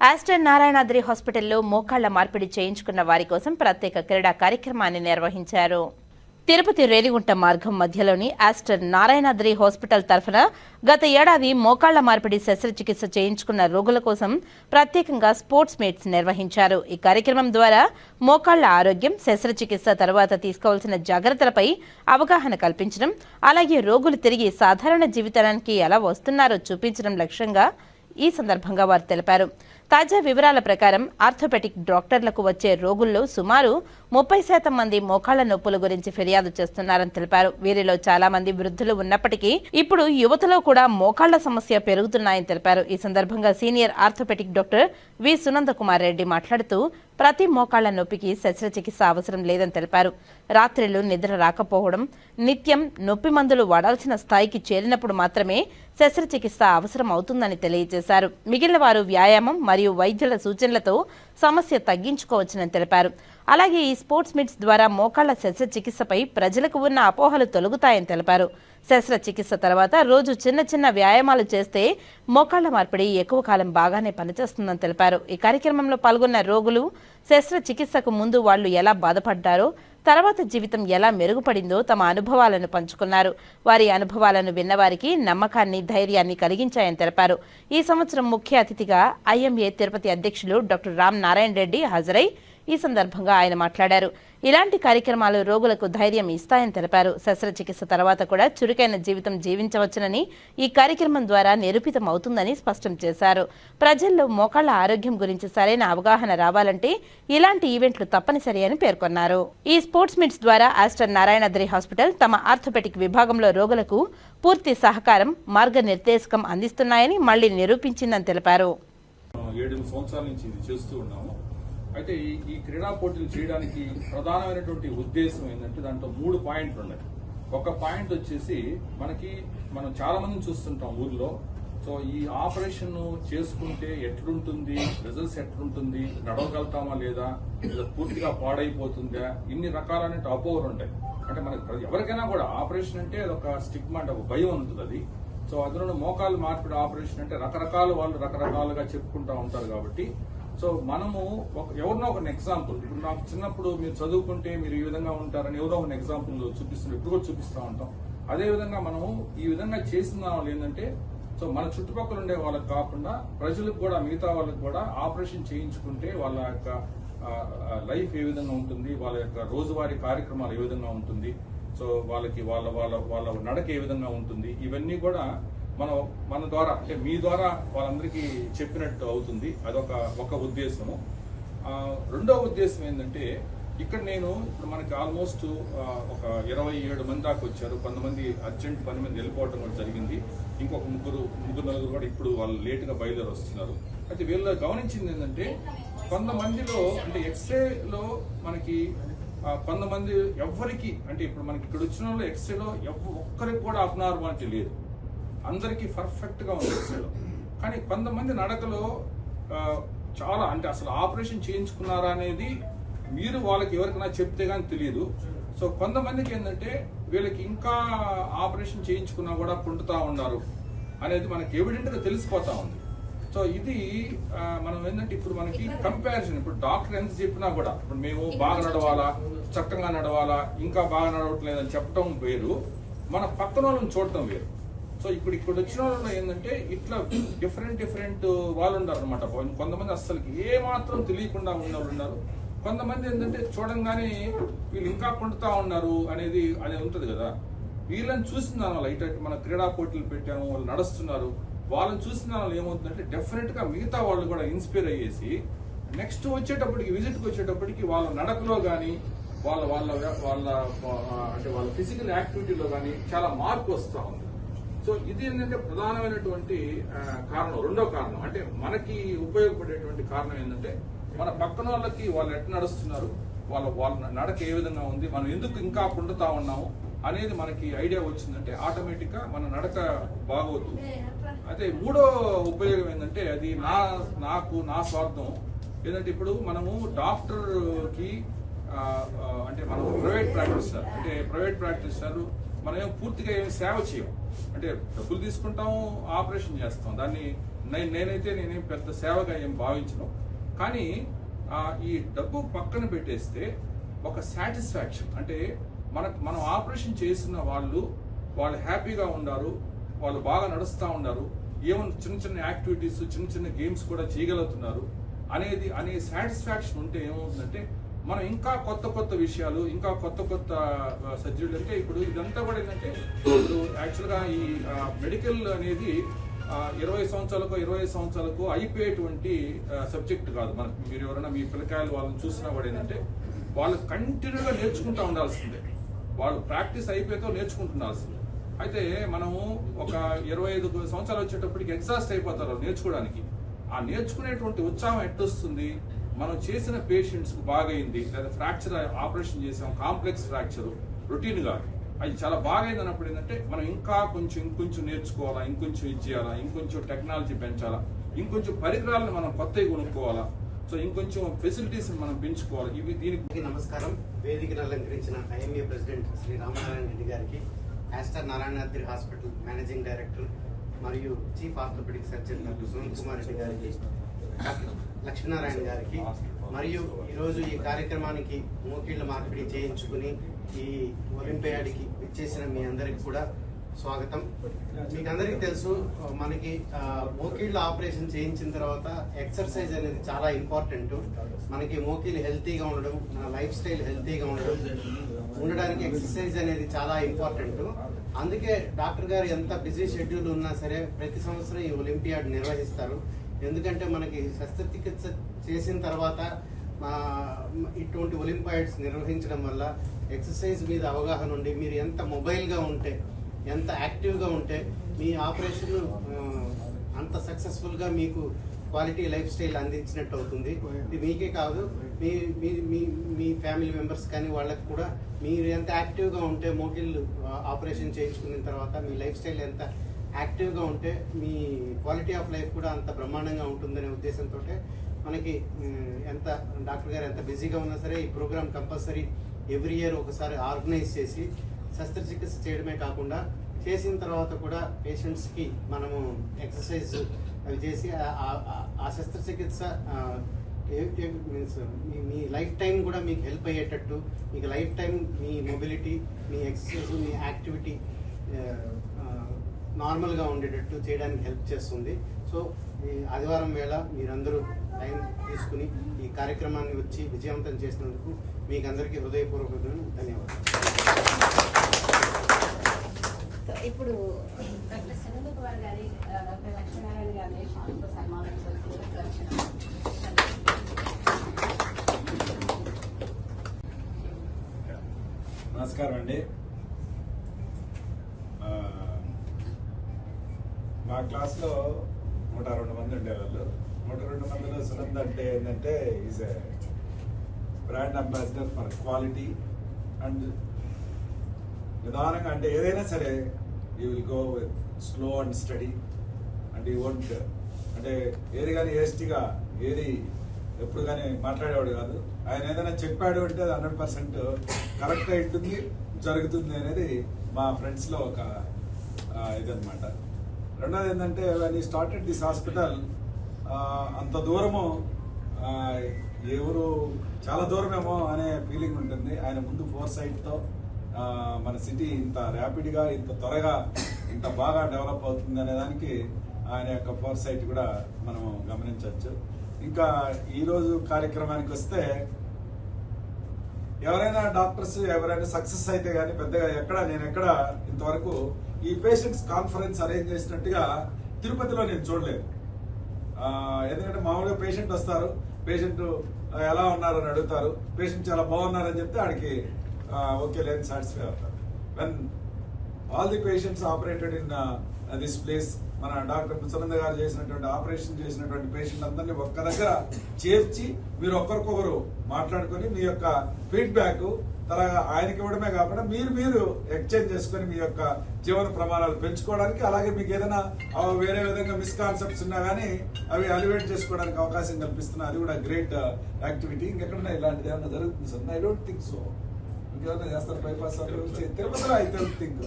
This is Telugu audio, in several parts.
ఆస్టర్ నారాయణాద్రి హాస్పిటల్లో మోకాళ్ళ మార్పిడి చేయించుకున్న వారి కోసం ప్రత్యేక క్రీడా కార్యక్రమాన్ని నిర్వహించారు. తిరుపతి రేణిగుంట మార్గం మధ్యలోని ఆస్టర్ నారాయణాద్రి హాస్పిటల్ తరఫున గత ఏడాది మోకాళ్ళ మార్పిడి శస్త్రచికిత్స చేయించుకున్న రోగుల కోసం ప్రత్యేకంగా స్పోర్ట్స్ మీట్స్ నిర్వహించారు. ఈ కార్యక్రమం ద్వారా మోకాళ్ళ ఆరోగ్యం శస్త్రచికిత్స తర్వాత తీసుకోవాల్సిన జాగ్రత్తలపై అవగాహన కల్పించడం అలాగే రోగులు తిరిగి సాధారణ జీవితానికి ఎలా వస్తున్నారో చూపించడం లక్ష్యంగా ఈ సందర్భంగా వారు తెలిపారు. తాజా వివరాల ప్రకారం ఆర్థోపెటిక్ డాక్టర్లకు వచ్చే రోగుల్లో సుమారు ముప్పై శాతం మంది మోకాళ్ళ నొప్పుల గురించి ఫిర్యాదు చేస్తున్నారని తెలిపారు. వీరిలో చాలా మంది వృద్ధులు ఉన్నప్పటికీ ఇప్పుడు యువతలో కూడా మోకాళ్ళ సమస్య పెరుగుతున్నాయని తెలిపారు. ఈ సందర్భంగా senior orthopaedic doctor V. Sunandakumar Reddy మాట్లాడుతూ ప్రతి మోకాళ్ళ నొప్పికి శస్త్రచికిత్స అవసరం లేదని తెలిపారు. రాత్రిళ్ళు నిద్ర రాకపోవడం నిత్యం నొప్పి మందులు వాడాల్సిన స్థాయికి చేరినప్పుడు మాత్రమే శస్త్రచికిత్స అవసరం అవుతుందని తెలియజేశారు. మిగిలిన వారు వ్యాయామం మరియు వైద్యుల సూచనలతో సమస్య తగ్గించుకోవచ్చునని తెలిపారు. అలాగే ఈ స్పోర్ట్స్ మిట్స్ ద్వారా మోకాళ్ళ శస్త్రచికిత్సపై ప్రజలకు ఉన్న అపోహలు తొలగుతాయని తెలిపారు. శస్త్రచికిత్స తర్వాత రోజు చిన్న చిన్న వ్యాయామాలు చేస్తే మోకాళ్ళ మార్పిడి ఎక్కువ కాలం బాగానే పనిచేస్తుందని తెలిపారు. ఈ కార్యక్రమంలో పాల్గొన్న రోగులు శస్త్రచికిత్సకు ముందు వాళ్ళు ఎలా బాధపడ్డారో తర్వాత జీవితం ఎలా మెరుగుపడిందో తమ అనుభవాలను పంచుకున్నారు. వారి అనుభవాలను విన్నవారికి నమ్మకాన్ని ధైర్యాన్ని కలిగించాయని తెలిపారు. ఈ సంవత్సరం ముఖ్య అతిథిగా ఐఎంఏ తిరుపతి అధ్యక్షులు డాక్టర్ రామ్ నారాయణ రెడ్డి హాజరై ఈ సందర్భంగా ఆయన మాట్లాడారు. ఇలాంటి కార్యక్రమాలు రోగులకు ధైర్యం ఇస్తాయని తెలిపారు. శస్త్రచికిత్స తర్వాత కూడా చురుకైన జీవితం జీవించవచ్చునని ఈ కార్యక్రమం ద్వారా నిరూపితం అవుతుందని స్పష్టం చేశారు. ప్రజల్లో మోకాళ్ళ ఆరోగ్యం గురించి సరైన అవగాహన రావాలంటే ఇలాంటి ఈవెంట్లు తప్పనిసరి అని పేర్కొన్నారు. ఈ స్పోర్ట్స్ మీట్స్ ద్వారా ఆస్టర్ నారాయణద్రి హాస్పిటల్ తమ ఆర్థోపెటిక్ విభాగంలో రోగులకు పూర్తి సహకారం మార్గనిర్దేశకం అందిస్తున్నాయని మళ్ళీ నిరూపించిందని తెలిపారు. ఏడెనిమిది సంవత్సరాల నుంచి ఇది చేస్తూ ఉన్నాము. అయితే ఈ ఈ క్రీడా పోటీలు చేయడానికి ప్రధానమైనటువంటి ఉద్దేశం ఏంటంటే దాంట్లో మూడు పాయింట్లు ఉన్నాయి. ఒక పాయింట్ వచ్చేసి మనకి మనం చాలా మందిని చూస్తుంటాం ఊర్లో. సో ఈ ఆపరేషన్ చేసుకుంటే ఎట్లుంటుంది? రిజల్ట్స్ ఎట్లుంటుంది? నడవగలుగుతామా లేదా? లేదా పూర్తిగా పాడైపోతుందా? ఇన్ని రకాలైన అపోహలు ఉంటాయి. అంటే మనకి ఎవరికైనా కూడా ఆపరేషన్ అంటే అదొక స్టిగ్మా అంటే ఒక భయం ఉంటుంది అది. సో అందులో మోకాలు మార్పిడి ఆపరేషన్ అంటే రకరకాల వాళ్ళు రకరకాలుగా చెప్పుకుంటా ఉంటారు కాబట్టి సో మనము ఎవరినో ఒక ఎగ్జాంపుల్ ఇప్పుడు నాకు చిన్నప్పుడు మీరు చదువుకుంటే మీరు ఈ విధంగా ఉంటారని ఎవరో ఒక ఎగ్జాంపుల్ చూపిస్తున్నారు ఇప్పుడు కూడా చూపిస్తూ ఉంటాం. అదే విధంగా మనము ఈ విధంగా చేసిన వాళ్ళు ఏంటంటే సో మన చుట్టుపక్కల ఉండే వాళ్ళకి కాకుండా ప్రజలకు కూడా మిగతా వాళ్ళకి కూడా ఆపరేషన్ చేయించుకుంటే వాళ్ళ యొక్క లైఫ్ ఏ విధంగా ఉంటుంది వాళ్ళ యొక్క రోజువారీ కార్యక్రమాలు ఏ విధంగా ఉంటుంది సో వాళ్ళకి వాళ్ళ వాళ్ళ వాళ్ళ నడక ఏ విధంగా ఉంటుంది ఇవన్నీ కూడా మనం మన ద్వారా అంటే మీ ద్వారా వాళ్ళందరికీ చెప్పినట్టు అవుతుంది. అదొక ఒక ఉద్దేశము. రెండవ ఉద్దేశం ఏంటంటే ఇక్కడ నేను ఇప్పుడు మనకి ఆల్మోస్ట్ ఒక ఇరవై ఏడు మంది దాకా వచ్చారు. కొంతమంది అర్జెంట్ పని మంది వెళ్ళిపోవటం కూడా జరిగింది. ఇంకొక ముగ్గురు ముగ్గురు నలుగురు కూడా ఇప్పుడు వాళ్ళు లేటుగా బయలుదేరి వస్తున్నారు అయితే వీళ్ళు గమనించింది ఏంటంటే కొంతమందిలో అంటే ఎక్స్రేలో మనకి కొంతమంది ఎవ్వరికి అంటే ఇప్పుడు మనకి ఇక్కడ వచ్చిన వాళ్ళు ఎక్స్రేలో ఎవ ఒక్కరికి కూడా అబ్నార్మాలిటీ లేదు. అందరికీ పర్ఫెక్ట్గా ఉంది ఎక్స్రేలో కానీ కొంతమంది నడకలో చాలా అంటే అసలు ఆపరేషన్ చేయించుకున్నారా అనేది మీరు వాళ్ళకి ఎవరికైనా చెప్తే కానీ తెలియదు. సో కొంతమందికి ఏంటంటే వీళ్ళకి ఇంకా ఆపరేషన్ చేయించుకున్నా కూడా కుంటుతా ఉన్నారు అనేది మనకి ఎవిడెంట్గా తెలిసిపోతా ఉంది. సో ఇది మనం ఏంటంటే ఇప్పుడు మనకి కంపారిజన్ ఇప్పుడు డాక్టర్ ఎంత చెప్పినా కూడా ఇప్పుడు మేము బాగా నడవాలా చక్కగా నడవాలా ఇంకా బాగా నడవట్లేదని చెప్పడం వేరు. మన పక్కన వాళ్ళని చూడటం వేరు. సో ఇప్పుడు ఇక్కడ వచ్చిన వాళ్ళు ఏంటంటే ఇట్లా డిఫరెంట్ డిఫరెంట్ వాళ్ళు ఉన్నారు అనమాట కొంతమంది అస్సలకి ఏ మాత్రం తెలియకుండా ఉన్న వాళ్ళు ఉన్నారు. కొంతమంది ఏంటంటే చూడంగానే వీళ్ళు ఇంకా పండుతా ఉన్నారు అనేది అనేది ఉంటుంది కదా. వీళ్ళని చూస్తున్నాను వాళ్ళు ఇటు మన క్రీడా పోటీలు పెట్టాము వాళ్ళు నడుస్తున్నారు. వాళ్ళని చూసిన వాళ్ళు ఏమవుతుందంటే డెఫినెట్గా మిగతా వాళ్ళు కూడా ఇన్స్పైర్ అయ్యేసి నెక్స్ట్ వచ్చేటప్పటికి విజిట్కి వచ్చేటప్పటికి వాళ్ళ నడకలో కానీ వాళ్ళ వాళ్ళ వాళ్ళ అంటే వాళ్ళ ఫిజికల్ యాక్టివిటీలో కానీ చాలా మార్పు వస్తూ ఉంది. సో ఇది ఏంటంటే ప్రధానమైనటువంటి కారణం రెండో కారణం. అంటే మనకి ఉపయోగపడేటువంటి కారణం ఏంటంటే మన పక్కన వాళ్ళకి వాళ్ళు ఎట్లా నడుస్తున్నారు వాళ్ళ వాళ్ళ నడక ఏ విధంగా ఉంది మనం ఎందుకు ఇంకా పుండుతా ఉన్నాము అనేది మనకి ఐడియా వచ్చిందంటే ఆటోమేటిక్గా మన నడక బాగోతుంది అయితే మూడో ఉపయోగం ఏంటంటే అది నా నాకు నా స్వార్థం. ఏంటంటే ఇప్పుడు మనము డాక్టర్కి ఆ, ఆ, అంటే మనం ప్రైవేట్ ప్రాక్టీస్ అంటే ప్రైవేట్ ప్రాక్టీస్ మనం ఏం పూర్తిగా ఏం సేవ చేయం అంటే డబ్బులు తీసుకుంటాము ఆపరేషన్ చేస్తాం. దాన్ని నేను నేనైతే నేనేం పెద్ద సేవగా ఏం భావించను. కానీ ఈ డబ్బు పక్కన పెట్టేస్తే ఒక సాటిస్ఫాక్షన్. అంటే మన మనం ఆపరేషన్ చేసిన వాళ్ళు వాళ్ళు హ్యాపీగా ఉన్నారు వాళ్ళు బాగా నడుస్తూ ఉన్నారు ఏమైనా చిన్న చిన్న యాక్టివిటీస్ చిన్న చిన్న గేమ్స్ కూడా చేయగలుగుతున్నారు అనేది అనే సాటిస్ఫాక్షన్ ఉంటే ఏమవుతుందంటే మనం ఇంకా కొత్త కొత్త విషయాలు ఇంకా కొత్త కొత్త సర్జరీలు అంటే ఇప్పుడు ఇదంతా కూడా ఏంటంటే ఇప్పుడు యాక్చువల్గా ఈ మెడికల్ అనేది ఇరవై సంవత్సరాలకు ఇరవై ఐదు సంవత్సరాలకు అయిపోయేటువంటి సబ్జెక్ట్ కాదు. మనకు మీరు ఎవరైనా మీ పిల్లకాయలు వాళ్ళని చూసినా కూడా ఏంటంటే వాళ్ళు కంటిన్యూగా నేర్చుకుంటూ ఉండాల్సిందే. వాళ్ళు ప్రాక్టీస్ అయిపోయేతో నేర్చుకుంటుండాల్సిందే అయితే మనము ఒక ఇరవై ఐదు సంవత్సరాలు వచ్చేటప్పటికి ఎగ్జాస్ట్ అయిపోతారు నేర్చుకోవడానికి. ఆ నేర్చుకునేటువంటి ఉత్సాహం ఎట్టొస్తుంది మనం చేసిన పేషెంట్స్కి బాగైంది లేదా ఫ్రాక్చర్ ఆపరేషన్ చేసాం కాంప్లెక్స్ ఫ్రాక్చర్ రొటీన్గా అది చాలా బాగైంది అన్నప్పుడు ఏంటంటే మనం ఇంకా కొంచెం ఇంకొంచెం నేర్చుకోవాలా ఇంకొంచెం ఇది చేయాలా ఇంకొంచెం టెక్నాలజీ పెంచాలా ఇంకొంచెం పరికరాలను మనం కొత్తవి కొనుక్కోవాలా. సో ఇంకొంచెం ఫెసిలిటీస్ మనం పెంచుకోవాలి. ఇవి దీనికి నమస్కారం. వేదికను అలంకరించిన ఐఎంఏ ప్రెసిడెంట్ శ్రీ రామనారాయణ రెడ్డి గారికి Aster Narayanadri hospital managing director మరియు chief orthopaedic surgeon doctor Sunil Kumar Reddy గారికి డాక్టర్ లక్ష్మీనారాయణ గారికి మరియు ఈరోజు ఈ కార్యక్రమానికి మోకీళ్ళ మార్పిడి చేయించుకుని ఈ ఒలింపియాడ్కి ఇచ్చేసిన మీ అందరికి కూడా స్వాగతం. మీకు అందరికీ తెలుసు మనకి మోకీళ్ళ ఆపరేషన్ చేయించిన తర్వాత ఎక్సర్సైజ్ అనేది చాలా ఇంపార్టెంట్. మనకి మోకీలు హెల్తీగా ఉండడం మన లైఫ్ స్టైల్ హెల్తీగా ఉండడం ఉండడానికి ఎక్సర్సైజ్ అనేది చాలా ఇంపార్టెంట్. అందుకే డాక్టర్ గారు ఎంత బిజీ షెడ్యూల్ ఉన్నా సరే ప్రతి సంవత్సరం ఈ ఒలింపియాడ్ నిర్వహిస్తారు. ఎందుకంటే మనకి శస్త్రచికిత్స చేసిన తర్వాత ఇటువంటి ఒలింపాయిడ్స్ నిర్వహించడం వల్ల ఎక్సర్సైజ్ మీద అవగాహన ఉండి మీరు ఎంత మొబైల్గా ఉంటే ఎంత యాక్టివ్గా ఉంటే మీ ఆపరేషన్ అంత సక్సెస్ఫుల్గా మీకు క్వాలిటీ లైఫ్ స్టైల్ అందించినట్టు అవుతుంది. ఇది మీకే కాదు మీ మీ మీ మీ ఫ్యామిలీ మెంబర్స్ కానీ వాళ్ళకి కూడా మీరు ఎంత యాక్టివ్గా ఉంటే మోకిల్ ఆపరేషన్ చేయించుకున్న తర్వాత మీ లైఫ్ స్టైల్ ఎంత యాక్టివ్గా ఉంటే మీ క్వాలిటీ ఆఫ్ లైఫ్ కూడా అంత బ్రహ్మాండంగా ఉంటుందనే ఉద్దేశంతో మనకి ఎంత డాక్టర్ గారు ఎంత బిజీగా ఉన్నా సరే ఈ ప్రోగ్రామ్ కంపల్సరీ ఎవ్రీ ఇయర్ ఒకసారి ఆర్గనైజ్ చేసి శస్త్రచికిత్స చేయడమే కాకుండా చేసిన తర్వాత కూడా పేషెంట్స్కి మనము ఎక్సర్సైజ్ అవి చేసి ఆ- శస్త్రచికిత్స మీన్స్ మీ- మీ లైఫ్ టైం కూడా మీకు హెల్ప్ అయ్యేటట్టు మీకు లైఫ్ టైం మీ మొబిలిటీ మీ ఎక్సర్సైజ్ మీ యాక్టివిటీ నార్మల్గా ఉండేటట్టు చేయడానికి హెల్ప్ చేస్తుంది. సో ఈ ఆదివారం వేళ మీరందరూ టైం తీసుకుని ఈ కార్యక్రమాన్ని వచ్చి విజయవంతం చేసినందుకు మీకు అందరికీ హృదయపూర్వకమైన ధన్యవాదాలు. సో ఇప్పుడు డాక్టర్ కుమార్ గారి డాక్టర్ లక్ష్మీనారాయణ. నమస్కారం అండి. మా క్లాస్లో నూట రెండు మంది ఉండేవాళ్ళు. నూట రెండు మందిలో సునంద అంటే ఏంటంటే is a brand ambassador for quality and నిదానంగా అంటే ఏదైనా సరే you will go with slow and steady and you won't అంటే ఏది కానీ ఏస్టీగా ఏది ఎప్పుడు కానీ మాట్లాడేవాడు కాదు. ఆయన ఏదైనా చెప్పాడు అంటే అది హండ్రెడ్ పర్సెంట్ కరెక్ట్ ఉంటుంది జరుగుతుంది అనేది మా ఫ్రెండ్స్లో ఒక ఆ, ఇదన్నమాట. రెండోది ఏంటంటే వెన్ ఈ స్టార్టెడ్ దిస్ హాస్పిటల్ అంత దూరము ఎవరు చాలా దూరమేమో అనే ఫీలింగ్ ఉంటుంది. ఆయన ముందు ఫోర్ సైట్తో మన సిటీ ఇంత ర్యాపిడ్గా ఇంత త్వరగా ఇంత బాగా డెవలప్ అవుతుంది అనే దానికి ఆయన యొక్క ఫోర్ సైట్ కూడా మనం గమనించవచ్చు. ఇంకా ఈరోజు కార్యక్రమానికి వస్తే ఎవరైనా డాక్టర్స్ ఎవరైనా సక్సెస్ అయితే కానీ పెద్దగా ఎక్కడ నేను ఎక్కడ ఇంతవరకు ఈ పేషెంట్స్ కాన్ఫరెన్స్ అరేంజ్ చేసినట్టుగా తిరుపతిలో నేను చూడలేదు. ఎందుకంటే మామూలుగా పేషెంట్ వస్తారు పేషెంట్ ఎలా ఉన్నారు అని అడుగుతారు పేషెంట్ చాలా బాగున్నారని చెప్తే ఆడికి ఓకే లేని సాటిస్ఫై అవుతారు. When all the patients operated in this place మన డాక్టర్ సునంద గారు చేసినటువంటి ఆపరేషన్ చేసినటువంటి పేషెంట్ అందరినీ ఒక్క దగ్గర చేర్చి మీరు ఒక్కరికొకరు మాట్లాడుకొని మీ యొక్క ఫీడ్బ్యాక్ తర్వాత ఆయనకి ఇవ్వడమే కాకుండా మీరు మీరు ఎక్స్చేంజ్ చేసుకొని మీ యొక్క జీవన ప్రమాణాలు పెంచుకోవడానికి అలాగే మీకు ఏదైనా వేరే విధంగా మిస్కాన్సెప్ట్స్ ఉన్నా కానీ అవి అలివేట్ చేసుకోవడానికి అవకాశం కల్పిస్తున్నా అది కూడా గ్రేట్ యాక్టివిటీ uh, ఇంకెక్కడన్నా ఇలాంటిది ఏమన్నా జరుగుతుంది? Sir I don't think so ఇంకేమైనా చేస్తారు బైపాస్ తిరుపతిలో I don't think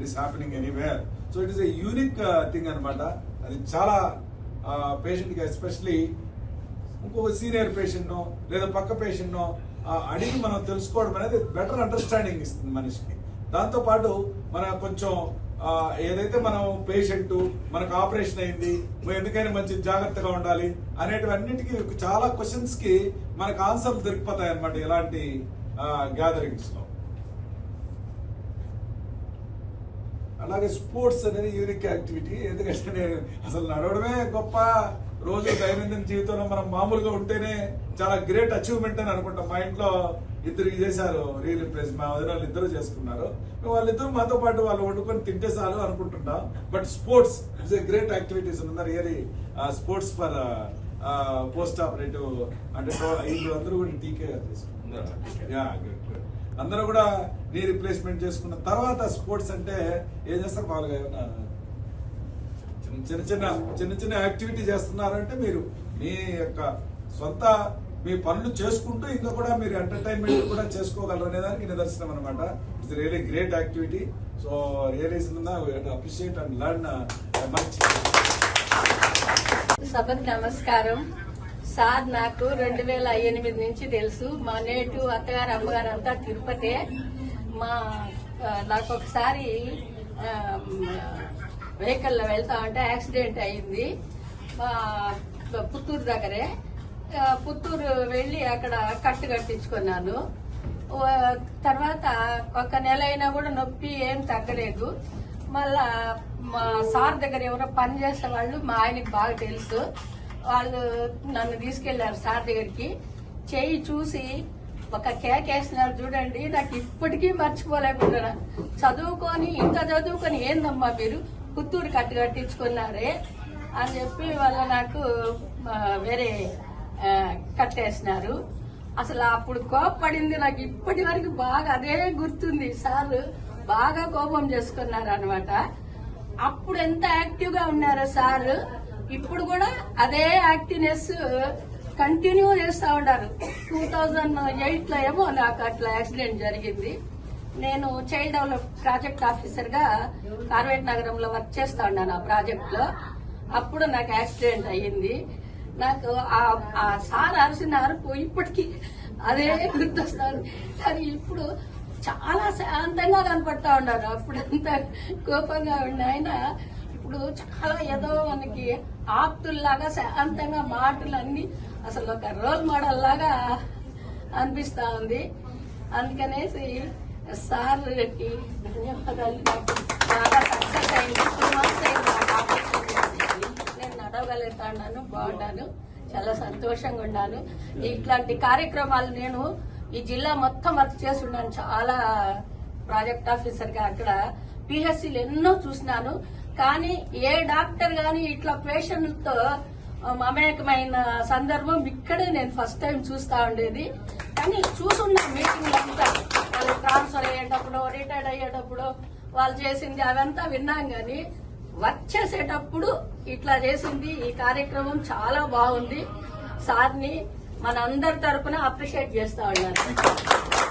it is happening anywhere so it is a unique thing అనమాట అది చాలా పేషెంట్కి ఎస్పెషలీ ఇంకొక సీనియర్ పేషెంట్నో లేదా పక్క పేషెంట్నో అడిగి మనం తెలుసుకోవడం అనేది బెటర్ అండర్స్టాండింగ్ ఇస్తుంది మనిషికి. దాంతోపాటు మన కొంచెం ఏదైతే మనం పేషెంట్ మనకు ఆపరేషన్ అయింది ఎందుకైనా మంచి జాగ్రత్తగా ఉండాలి అనేటివన్నిటికీ చాలా క్వశ్చన్స్కి మనకు ఆన్సర్లు దొరికిపోతాయి అనమాట ఇలాంటి గ్యాదరింగ్స్ అలాగే స్పోర్ట్స్ అనేది యూనిక్ యాక్టివిటీ. ఎందుకంటే అసలు నడవడమే గొప్ప రోజు దైనందిన జీవితంలో మనం మామూలుగా ఉంటేనే చాలా గ్రేట్ అచీవ్మెంట్ అని అనుకుంటాం. మా ఇంట్లో ఇద్దరు ఇది చేశారు. రియల్ ప్లేస్ మా వదిన వాళ్ళు ఇద్దరు చేసుకున్నారు. వాళ్ళిద్దరు మాతో పాటు వాళ్ళు వండుకొని తింటే చాలు అనుకుంటుంటాం but sports it's a great activities. ఉన్న really sports for post operative అంటే అందరూ కూడా టీకే తీసుకున్నారు యా గుడ్ గుడ్. అందరూ కూడా నీ రిప్లేస్మెంట్ చేసుకున్న తర్వాత స్పోర్ట్స్ అంటే ఏం చేస్తారు మామూలుగా ఏమన్నా చిన్న చిన్న చిన్న చిన్న చిన్న యాక్టివిటీ చేస్తున్నారంటే మీరు మీ యొక్క సొంత మీ పనులు చేసుకుంటూ ఇంకా కూడా మీరు ఎంటర్టైన్మెంట్ కూడా చేసుకోగలరు అనే దానికి నిదర్శనం అనమాట it's really great activity so really appreciate and learn much సభకు నమస్కారం. సార్ నాకు రెండు వేల ఎనిమిది నుంచి తెలుసు. మా నేటు అత్తగారు అమ్మగారు అంతా తిరుపతే. మా నాకు ఒకసారి వెహికల్లో వెళ్తా ఉంటే యాక్సిడెంట్ అయింది మా పుత్తూరు దగ్గరే. పుత్తూరు వెళ్ళి అక్కడ కట్టు కట్టించుకున్నాను. తర్వాత ఒక నెల అయినా కూడా నొప్పి ఏం తగ్గలేదు. మళ్ళా మా సార్ దగ్గర ఎవరో పని చేసే వాళ్ళు మా ఆయనకి బాగా తెలుసు. వాళ్ళు నన్ను తీసుకెళ్ళారు సార్ దగ్గరికి. చెయ్యి చూసి ఒక కేక్ వేసినారు చూడండి నాకు ఇప్పటికీ మర్చిపోలేకుండా చదువుకొని ఇంత చదువుకొని ఏందమ్మా మీరు? పుత్తూరు కట్టు కట్టించుకున్నారే అని చెప్పి వాళ్ళ నాకు వేరే కట్టేసినారు. అసలు అప్పుడు కోపడింది నాకు ఇప్పటి వరకు బాగా అదే గుర్తుంది. సార్ బాగా కోపం చేసుకున్నారు అనమాట అప్పుడు ఎంత యాక్టివ్గా ఉన్నారో సార్ ఇప్పుడు కూడా అదే యాక్టివ్నెస్ కంటిన్యూ చేస్తూ ఉన్నారు. టూ థౌజండ్ ఎయిట్లో ఏమో నాకు అట్లా యాక్సిడెంట్ జరిగింది. నేను చైల్డ్ డెవలప్ ప్రాజెక్ట్ ఆఫీసర్గా కార్వేట్ నగరంలో వర్క్ చేస్తూ ఉన్నాను ఆ ప్రాజెక్ట్లో. అప్పుడు నాకు యాక్సిడెంట్ అయ్యింది. నాకు ఆ- సార్ అరిసిన అరుపు ఇప్పటికీ అదే గుర్తొస్తాను కానీ ఇప్పుడు చాలా శాంతంగా కనపడతా ఉన్నారు. అప్పుడంతా కోపంగా ఉన్న ఆయన ఇప్పుడు చాలా ఏదో మనకి ఆప్తుల్లాగా శాంతంగా మాటలన్నీ అసలు ఒక రోల్ మోడల్ లాగా అనిపిస్తా ఉంది. అందుకనేసి సార్కి ధన్యవాదాలు. చాలా సక్సెస్ అయింది. టూ మంత్స్ అయింది నేను నడవగలుగుతాను బాగున్నాను. చాలా సంతోషంగా ఉన్నాను. ఇట్లాంటి కార్యక్రమాలు నేను ఈ జిల్లా మొత్తం వర్క్ చేసి ఉన్నాను చాలా ప్రాజెక్ట్ ఆఫీసర్గా అక్కడ పిహెచ్సిలు ఎన్నో చూసినాను. కానీ ఏ డాక్టర్ గాని ఇట్లా పేషెంట్తో మమేకమైన సందర్భం ఇక్కడే నేను ఫస్ట్ టైం చూస్తా ఉండేది. కానీ చూసున్నా మీటింగ్ అంతా వాళ్ళు ట్రాన్స్ఫర్ అయ్యేటప్పుడు రిటైర్డ్ అయ్యేటప్పుడు వాళ్ళు చేసింది అవంతా విన్నాం గాని వర్క్ చేసేటప్పుడు ఇట్లా చేసింది. ఈ కార్యక్రమం చాలా బాగుంది. సార్ని మన అందరి తరపున అప్రిషియేట్ చేస్తా ఉన్నారు.